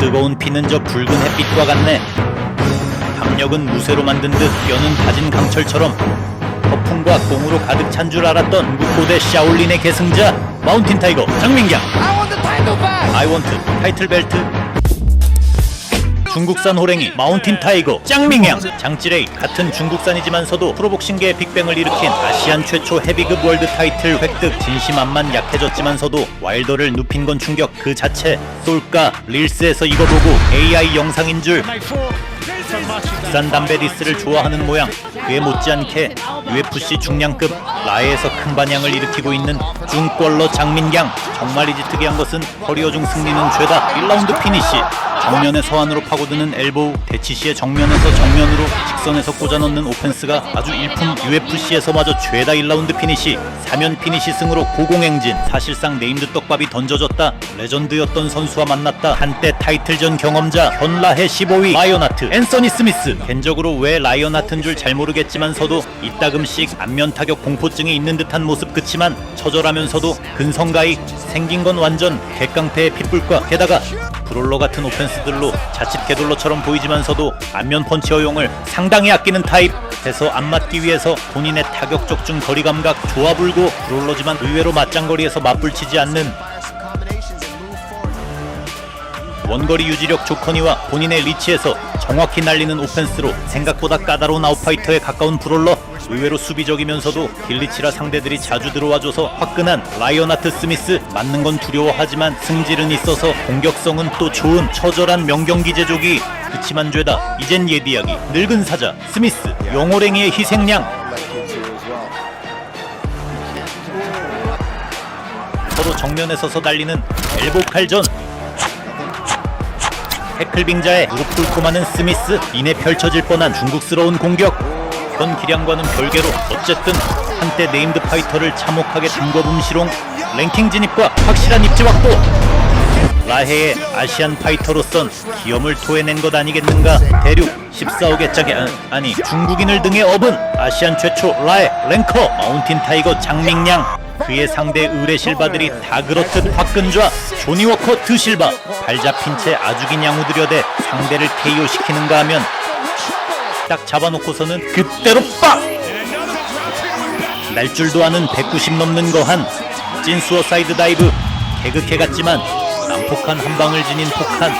뜨거운 피는 저 붉은 햇빛과 같네. 담력은 무쇠로 만든 듯 뼈는 다진 강철처럼 거품과 꽁으로 가득 찬 줄 알았던 중국 고대 샤올린의 계승자 마운틴 타이거 장민경 I want the title back. 아이원트 타이틀 벨트 중국산 호랭이 마운틴 타이거 짱밍양 장찌레이 같은 중국산이지만서도 프로복싱계의 빅뱅을 일으킨 아시안 최초 헤비급 월드 타이틀 획득 진심안만 약해졌지만서도 와일더를 눕힌 건 충격 그 자체. 쏠까 릴스에서 이거 보고 AI 영상인 줄. 국산 담배 리스를 좋아하는 모양 그에 못지않게 UFC 중량급 라에서 큰 반향을 일으키고 있는 중벌러 장민경. 정말이지 특이한 것은 커리어 중 승리는 죄다. 1라운드 피니시 정면에 서안으로 파고드는 엘보우 대치시의 정면에서 정면으로 직선에서 꽂아넣는 오펜스가 아주 일품 UFC에서마저 죄다 1라운드 피니시 3연 피니시 승으로 고공행진. 사실상 네임드 떡밥이 던져졌다. 레전드였던 선수와 만났다. 한때 타이틀전 경험자 현라해 15위 라이언하트 앤서니 스미스. 개인적으로 왜 라이언하트인 줄 잘 모르겠지만 서도 이따금씩 안면 타격 공포증이 있는 듯한 모습 그치만 처절하면서도 근성가이 생긴 건 완전 객강패의 핏불과 게다가 브롤러 같은 오펜스들로 자칫 개돌러처럼 보이지만서도 안면 펀치 허용을 상당히 아끼는 타입. 해서 안 맞기 위해서 본인의 타격 적중 거리 감각 좋아 불고 브롤러지만 의외로 맞장거리에서 맞불치지 않는 원거리 유지력 조커니와 본인의 리치에서 정확히 날리는 오펜스로 생각보다 까다로운 아웃파이터에 가까운 브롤러. 의외로 수비적이면서도 길리치라 상대들이 자주 들어와줘서 화끈한 라이언하트 스미스. 맞는 건 두려워하지만 승질은 있어서 공격성은 또 좋은 처절한 명경기 제조기. 그치만 죄다 이젠 예디야기. 늙은 사자 스미스 영호랭이의 희생양. 서로 정면에 서서 달리는 엘보 칼전 태클 빙자에 무릎 꿇고 마는 스미스 이내 펼쳐질 뻔한 중국스러운 공격. 현 기량과는 별개로 어쨌든 한때 네임드 파이터를 참혹하게 담궈본 시롱 랭킹 진입과 확실한 입지 확보. 라헤의 아시안 파이터로선 기염을 토해낸 것 아니겠는가? 대륙 14억의 짝에 아, 아니 중국인을 등에 업은 아시안 최초 라헤 랭커 마운틴 타이거 장밍양 그의 상대 의뢰 실바들이 다 그렇듯 화끈좌 조니 워커 드실바 발 잡힌 채 아주긴 양우들여대 상대를 KO 시키는가 하면 딱 잡아놓고서는 그대로 빡! 날 줄도 아는 190 넘는 거한 찐 수어사이드 다이브 개그캐 같지만 난폭한 한 방을 지닌 폭한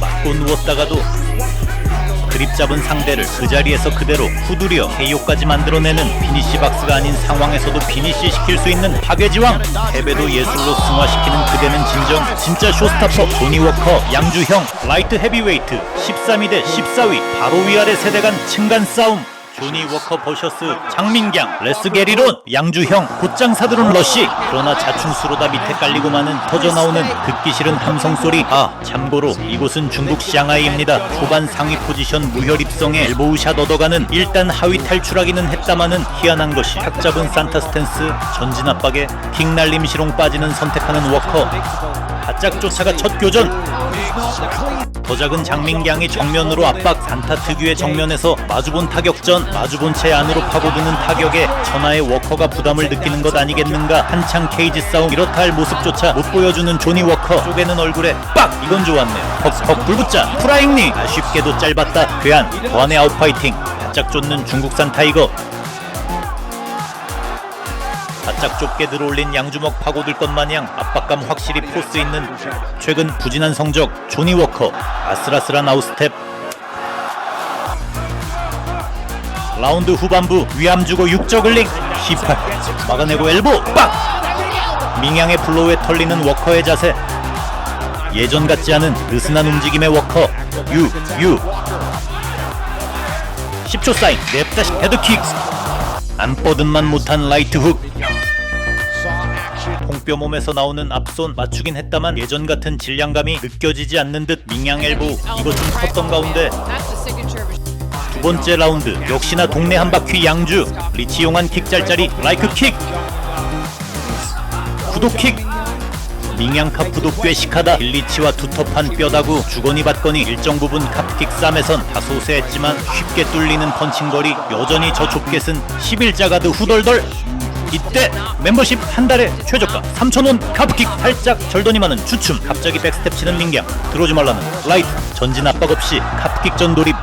맞고 누웠다가도 그립 잡은 상대를 그 자리에서 그대로 후두려 KO까지 만들어내는 피니시 박스가 아닌 상황에서도 피니시 시킬 수 있는 파괴지왕. 패배도 예술로 승화시키는 그대는 진정. 진짜 쇼스타퍼 조니 워커 양주형 라이트 헤비웨이트 13위 대 14위 바로 위아래 세대 간 층간 싸움 조니 워커 버셔스 장민경 레스 게리론 양주형 곧장 사드론 러시 그러나 자충수로 다 밑에 깔리고 마는 터져나오는 듣기 싫은 함성 소리. 아 참고로 이곳은 중국 샹하이입니다. 초반 상위 포지션 무혈 입성에 엘보우샷 얻어가는 일단 하위 탈출하기는 했다마는 희한한 것이. 탁 잡은 산타 스탠스 전진 압박에 킥 날림 시롱 빠지는 선택하는 워커 바짝 쫓아가 첫 교전. 더 작은 장민경이 정면으로 압박 산타 특유의 정면에서 마주본 타격전 마주본 채 안으로 파고드는 타격에 천하의 워커가 부담을 느끼는 것 아니겠는가? 한창 케이지 싸움 이렇다 할 모습조차 못 보여주는 조니 워커. 쪼개는 얼굴에 빡! 이건 좋았네요. 퍽퍽 불붙자 프라잉니 아쉽게도 짧았다. 괴한 거한의 아웃파이팅. 바짝 쫓는 중국산 타이거 바짝 좁게 들어올린 양주먹 파고들 것 마냥 압박감 확실히 포스 있는 최근 부진한 성적 조니 워커. 아슬아슬한 아웃스텝. 라운드 후반부 위암 주고 육저글링. 18 막아내고 엘보. 빡! 민양의 플로우에 털리는 워커의 자세. 예전 같지 않은 느슨한 움직임의 워커. 유 유. 10초 사인. 냅다시 헤드킥. 안 뻗은만 못한 라이트 훅 홍뼈 몸에서 나오는 앞손 맞추긴 했다만 예전 같은 질량감이 느껴지지 않는 듯 민양 엘보 이거 좀 컸던 가운데. 두 번째 라운드 역시나 동네 한 바퀴 양주. 리치 용한 킥 짤짤이 라이크 킥. 구독킥. 민양 카프도 꽤 시하다. 빌리치와 두텁한 뼈다구. 주거니 받거니 일정 부분 카프킥 쌈에선 다소 우세했지만 쉽게 뚫리는 펀칭거리. 여전히 저 좁게 쓴 11자 가드 후덜덜 이때 멤버십 한 달에 최저가 3,000원 카프킥. 살짝 절돈이 많은 주춤. 갑자기 백스텝 치는 민경. 들어오지 말라는 라이트. 전진 압박 없이 카프킥 전 돌입.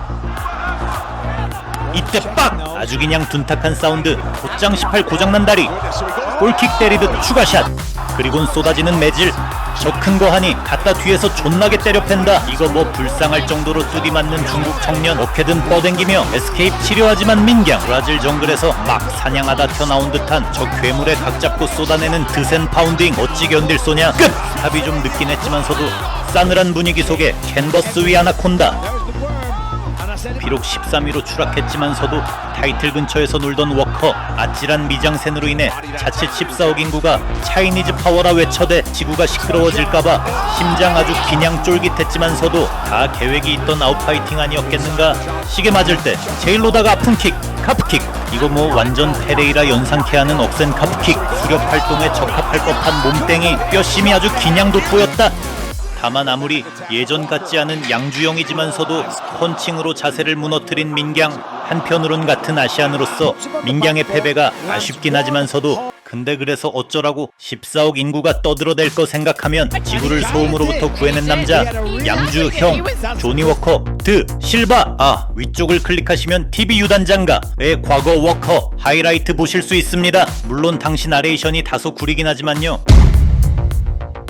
이때 빡! 아주 그냥 둔탁한 사운드. 곧장 18 고장난 다리. 골킥 때리듯 추가샷. 그리곤 쏟아지는 매질 저 큰 거 하니 갖다 뒤에서 존나게 때려 팬다. 이거 뭐 불쌍할 정도로 뚜디 맞는 중국 청년 어케든 뻗댕기며 에스케이프 치료하지만 민경. 브라질 정글에서 막 사냥하다 튀어나온 듯한 저 괴물의 각 잡고 쏟아내는 드센 파운딩. 어찌 견딜 소냐? 끝! 합이 좀 늦긴 했지만서도 싸늘한 분위기 속에 캔버스 위 아나콘다 비록 13위로 추락했지만서도 타이틀 근처에서 놀던 워커 아찔한 미장센으로 인해 자칫 14억 인구가 차이니즈 파워라 외쳐대 지구가 시끄러워질까봐 심장 아주 기냥 쫄깃했지만서도 다 계획이 있던 아웃파이팅 아니었겠는가? 시계 맞을 때 제일로다가 아픈 킥 카프킥. 이거 뭐 완전 페레이라 연상케 하는 억센 카프킥. 수렵 활동에 적합할 법한 몸땡이 뼈심이 아주 기냥 돋보였다 다만 아무리 예전 같지 않은 양주영이지만서도 펀칭으로 자세를 무너뜨린 민경 한편으론 같은 아시안으로서 민경의 패배가 아쉽긴 하지만서도 근데 그래서 어쩌라고 14억 인구가 떠들어댈 거 생각하면 지구를 소음으로부터 구해낸 남자 양주 형 조니 워커 드 실바. 아 위쪽을 클릭하시면 TV 유단장가의 과거 워커 하이라이트 보실 수 있습니다. 물론 당시 나레이션이 다소 구리긴 하지만요